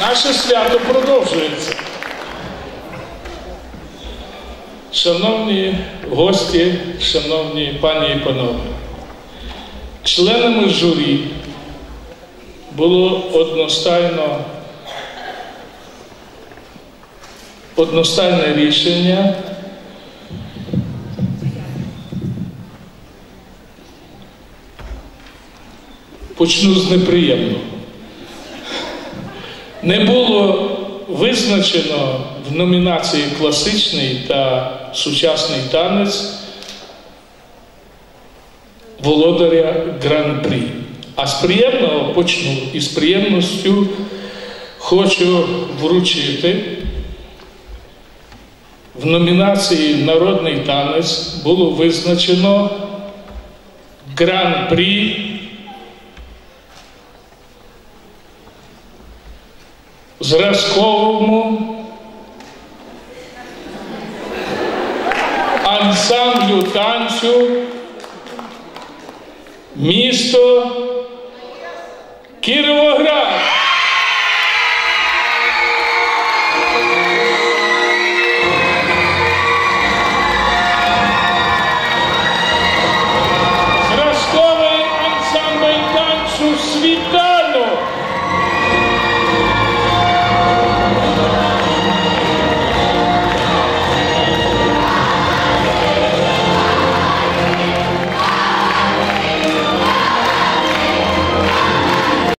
Наше свято продовжується. Шановні гості, шановні пані і панове, членами журі було одностайно одностайне рішення почну з неприємного. Не було визначено в номінації класичний та сучасний танець володаря гран-прі. А з приємного почну і з приємністю хочу вручити. В номінації Народний танець було визначено гран-прі зразковому ансамблю танцю місто Кіровоград.